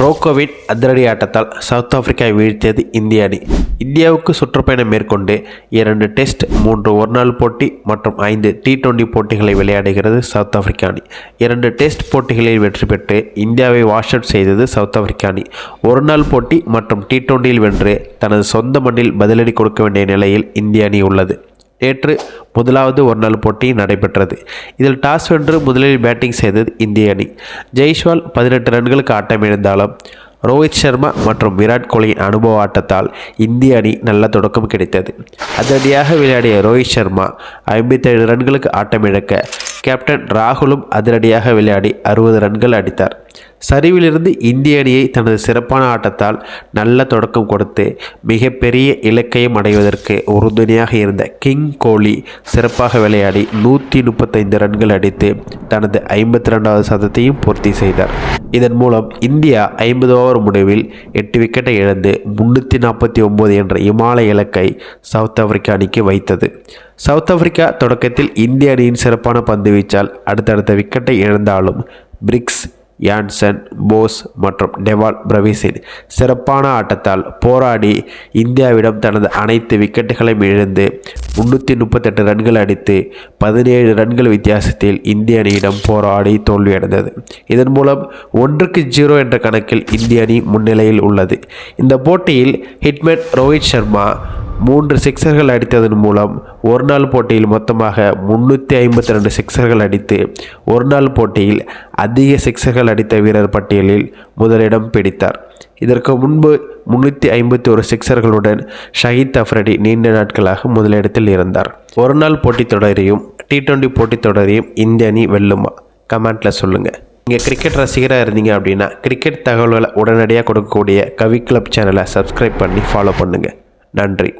ரோக்கோவின் அதிரடி ஆட்டத்தால் சவுத் ஆப்பிரிக்காவை வீழ்த்தியது இந்திய அணி. இந்தியாவுக்கு சுற்றுப்பயணம் மேற்கொண்டு இரண்டு டெஸ்ட் மூன்று ஒருநாள் போட்டி மற்றும் ஐந்து டி டுவெண்டி போட்டிகளை விளையாடுகிறது சவுத் ஆப்பிரிக்கா அணி. இரண்டு டெஸ்ட் போட்டிகளில் வெற்றி பெற்று இந்தியாவை வாஷ் அவுட் செய்தது சவுத் ஆப்பிரிக்கா அணி. ஒருநாள் போட்டி மற்றும் டி டுவெண்டியில் வென்று தனது சொந்த மண்ணில் பதிலடி கொடுக்க வேண்டிய நிலையில் இந்திய அணி உள்ளது. நேற்று முதலாவது ஒருநாள் போட்டி நடைபெற்றது. இதில் டாஸ் வென்று முதலில் பேட்டிங் செய்தது இந்திய அணி. ஜெய்ஷ்வால் பதினெட்டு ரன்களுக்கு ஆட்டமிழந்தாலும் ரோஹித் சர்மா மற்றும் விராட் கோலியின் அனுபவ ஆட்டத்தால் இந்திய அணி நல்ல தொடக்கம் கிடைத்தது. அதிரடியாக விளையாடிய ரோஹித் சர்மா ஐம்பத்தேழு ரன்களுக்கு ஆட்டமிழக்க கேப்டன் ராகுலும் அதிரடியாக விளையாடி அறுபது ரன்கள் அடித்தார். சரிவிலிருந்து இந்திய அணியை தனது சிறப்பான ஆட்டத்தால் நல்ல தொடக்கம் கொடுத்து மிகப்பெரிய இலக்கையும் அடைவதற்கு உறுதுணையாக இருந்த கிங் கோலி சிறப்பாக விளையாடி நூற்றி முப்பத்தைந்து ரன்கள் அடித்து தனது ஐம்பத்தி ரெண்டாவது சதத்தையும் பூர்த்தி செய்தார். இதன் மூலம் இந்தியா ஐம்பது ஓவர் முடிவில் எட்டு விக்கெட்டை இழந்து முன்னூற்றி நாற்பத்தி ஒம்பது என்ற இமாலய இலக்கை சவுத் ஆப்பிரிக்கா அணிக்கு வைத்தது. சவுத் ஆப்பிரிக்கா தொடக்கத்தில் இந்திய அணியின் சிறப்பான பந்து வீச்சால் அடுத்தடுத்த விக்கெட்டை இழந்தாலும் பிரிக்ஸ் யான்சன் போஸ் மற்றும் டெவால் பிரவிஸின் சிறப்பான ஆட்டத்தால் போராடி இந்தியாவிடம் தனது அனைத்து விக்கெட்டுகளையும் இழந்து முன்னூற்றி முப்பத்தெட்டு ரன்கள் அடித்து பதினேழு ரன்கள் வித்தியாசத்தில் இந்திய அணியிடம் போராடி தோல்வியடைந்தது. இதன் மூலம் ஒன்றுக்கு ஜீரோ என்ற கணக்கில் இந்திய அணி முன்னிலையில் உள்ளது. இந்த போட்டியில் ஹிட்மேன் ரோஹித் சர்மா மூன்று சிக்சர்கள் அடித்ததன் மூலம் ஒரு நாள் போட்டியில் மொத்தமாக முன்னூற்றி ஐம்பத்தி ரெண்டு சிக்சர்கள் அடித்து ஒரு நாள் போட்டியில் அதிக சிக்சர்கள் அடித்த வீரர் பட்டியலில் முதலிடம் பிடித்தார். இதற்கு முன்பு முன்னூற்றி ஐம்பத்தி ஒரு சிக்சர்களுடன் ஷஹீத் அஃப்ரடி நீண்ட நாட்களாக முதலிடத்தில் இருந்தார். ஒரு நாள் போட்டித் தொடரையும் டி ட்வெண்ட்டி போட்டித் தொடரையும் இந்திய அணி வெல்லுமா? கமெண்ட்டில் சொல்லுங்கள் நீங்கள் கிரிக்கெட் ரசிகராக இருந்தீங்க அப்படின்னா கிரிக்கெட் தகவல்களை உடனடியாக கொடுக்கக்கூடிய கவி கிளப் சேனலை சப்ஸ்கிரைப் பண்ணி ஃபாலோ பண்ணுங்கள் நன்றி.